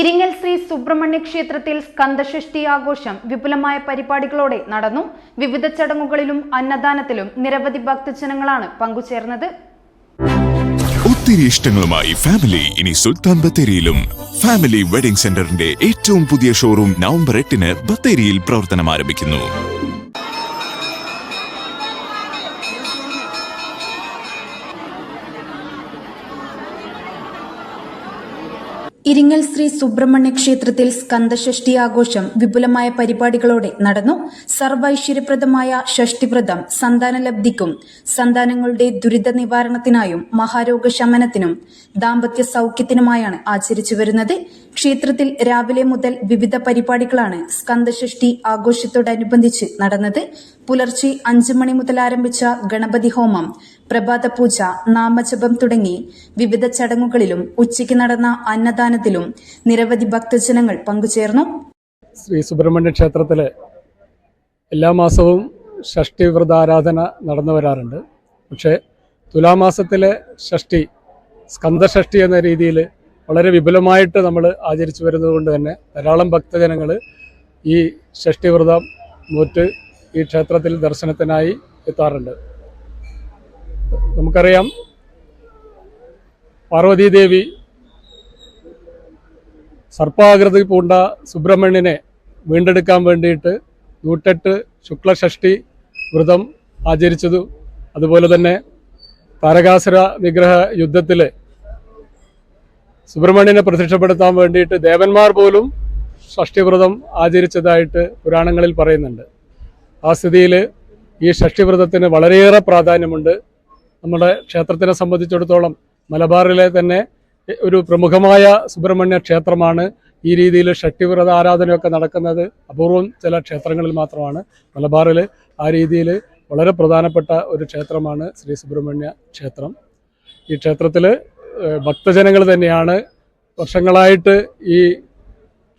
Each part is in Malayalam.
ഇരിങ്ങൽ ശ്രീ സുബ്രഹ്മണ്യ ക്ഷേത്രത്തിൽ സ്കന്ദഷഷ്ഠി ആഘോഷം വിപുലമായ പരിപാടികളോടെ നടന്നു. വിവിധ ചടങ്ങുകളിലും അന്നദാനത്തിലും നിരവധി ഭക്തജനങ്ങളാണ് പങ്കുചേർന്നത്. ഒത്തിരി ഇഷ്ടങ്ങളുമായി ഫാമിലി ഇനി സുൽത്താൻ ബത്തേരിയിലും. ഫാമിലി വെഡിംഗ് സെന്ററിന്റെ ഏറ്റവും പുതിയ ഷോറൂം നവംബർ എട്ടിന് ബത്തേരിയിൽ പ്രവർത്തനം ആരംഭിക്കുന്നു ഇരിങ്ങൽ ശ്രീ സുബ്രഹ്മണ്യ ക്ഷേത്രത്തിൽ സ്കന്ദഷഷ്ഠി ആഘോഷം വിപുലമായ പരിപാടികളോടെ നടന്നു. സർവൈശ്വര്യപ്രദമായ ഷഷ്ടിവ്രതം സന്താനലബ്ധിക്കും സന്താനങ്ങളുടെ ദുരിത നിവാരണത്തിനായും മഹാരോഗ ശമനത്തിനും ദാമ്പത്യ സൗഖ്യത്തിനുമായാണ് ആചരിച്ചു വരുന്നത് ക്ഷേത്രത്തിൽ രാവിലെ മുതൽ വിവിധ പരിപാടികളാണ് സ്കന്ദഷഷ്ഠി ആഘോഷത്തോടനുബന്ധിച്ച് നടന്നത്. പുലർച്ചെ അഞ്ചു മണി മുതൽ ആരംഭിച്ച ഗണപതി ഹോമം പ്രഭാത പൂജ നാമജപം തുടങ്ങി വിവിധ ചടങ്ങുകളിലും ഉച്ചയ്ക്ക് നടന്ന അന്നദാനത്തിലും നിരവധി ഭക്തജനങ്ങൾ പങ്കുചേർന്നു. ശ്രീ സുബ്രഹ്മണ്യ ക്ഷേത്രത്തിലെ എല്ലാ മാസവും ഷഷ്ടി വ്രതാരാധന നടന്നു വരാറുണ്ട്. പക്ഷേ തുലാമാസത്തിലെ ഷഷ്ടി സ്കന്ദഷഷ്ടി എന്ന രീതിയിൽ വളരെ വിപുലമായിട്ട് നമ്മൾ ആചരിച്ചു വരുന്നത് കൊണ്ട് തന്നെ ധാരാളം ഭക്തജനങ്ങൾ ഈ ഷഷ്ടി വ്രതം നോറ്റ് ഈ ക്ഷേത്രത്തിൽ ദർശനത്തിനായി എത്താറുണ്ട്. നമുക്കറിയാം പാർവതീദേവി സർപ്പാകൃതി പൂണ്ട സുബ്രഹ്മണ്യനെ വീണ്ടെടുക്കാൻ വേണ്ടിയിട്ട് നൂറ്റെട്ട് ശുക്ലഷഷ്ടി വ്രതം ആചരിച്ചതു അതുപോലെ തന്നെ താരകാസുര നിഗ്രഹ യുദ്ധത്തിൽ സുബ്രഹ്മണ്യനെ പ്രത്യക്ഷപ്പെടുത്താൻ വേണ്ടിയിട്ട് ദേവന്മാർ പോലും ഷഷ്ടിവ്രതം ആചരിച്ചതായിട്ട് പുരാണങ്ങളിൽ പറയുന്നുണ്ട്. ആ സ്ഥിതിയിൽ ഈ ഷഷ്ടിവ്രതത്തിന് വളരെയേറെ പ്രാധാന്യമുണ്ട്. നമ്മുടെ ക്ഷേത്രത്തിനെ സംബന്ധിച്ചിടത്തോളം മലബാറിലെ തന്നെ ഒരു പ്രമുഖമായ സുബ്രഹ്മണ്യ ക്ഷേത്രമാണ് ഈ രീതിയിൽ ഷഷ്ടിവ്രത ആരാധനയൊക്കെ നടക്കുന്നത്. അപൂർവം ചില ക്ഷേത്രങ്ങളിൽ മാത്രമാണ്. മലബാറിൽ ആ രീതിയിൽ വളരെ പ്രധാനപ്പെട്ട ഒരു ക്ഷേത്രമാണ് ശ്രീ സുബ്രഹ്മണ്യ ക്ഷേത്രം. ഈ ക്ഷേത്രത്തിൽ ഭക്തജനങ്ങൾ തന്നെയാണ് വർഷങ്ങളായിട്ട് ഈ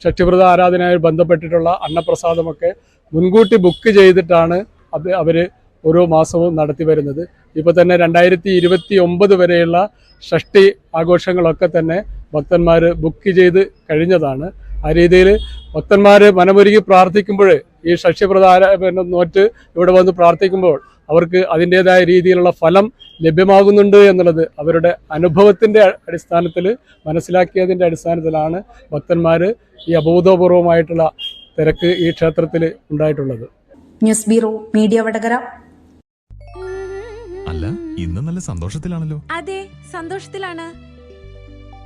ഷഷ്ടിവ്രത ആരാധനയുമായി ബന്ധപ്പെട്ടിട്ടുള്ള അന്നപ്രസാദമൊക്കെ മുൻകൂട്ടി ബുക്ക് ചെയ്തിട്ടാണ് അത് അവർ ഓരോ മാസവും നടത്തി വരുന്നത്. ഇപ്പോൾ തന്നെ രണ്ടായിരത്തി ഇരുപത്തി ഒമ്പത് വരെയുള്ള ഷഷ്ടി ആഘോഷങ്ങളൊക്കെ തന്നെ ഭക്തന്മാർ ബുക്ക് ചെയ്ത് കഴിഞ്ഞതാണ്. ആ രീതിയിൽ ഭക്തന്മാർ മനമൊരുക്കി പ്രാർത്ഥിക്കുമ്പോൾ ഈ ആരാ പിന്നെ നോറ്റ് ഇവിടെ വന്ന് പ്രാർത്ഥിക്കുമ്പോൾ അവർക്ക് അതിന്റേതായ രീതിയിലുള്ള ഫലം ലഭ്യമാകുന്നുണ്ട് എന്നുള്ളത് അവരുടെ അനുഭവത്തിന്റെ അടിസ്ഥാനത്തിൽ മനസ്സിലാക്കിയതിന്റെ അടിസ്ഥാനത്തിലാണ് ഭക്തന്മാർ ഈ അബോധപൂർവമായിട്ടുള്ള തിരക്ക് ഈ ക്ഷേത്രത്തിൽ ഉണ്ടായിട്ടുള്ളത്. News bureau media Vadakara. അല്ല ഇന്ന് നല്ല സന്തോഷത്തിലാണല്ലോ. അതെ സന്തോഷത്തിലാണ്.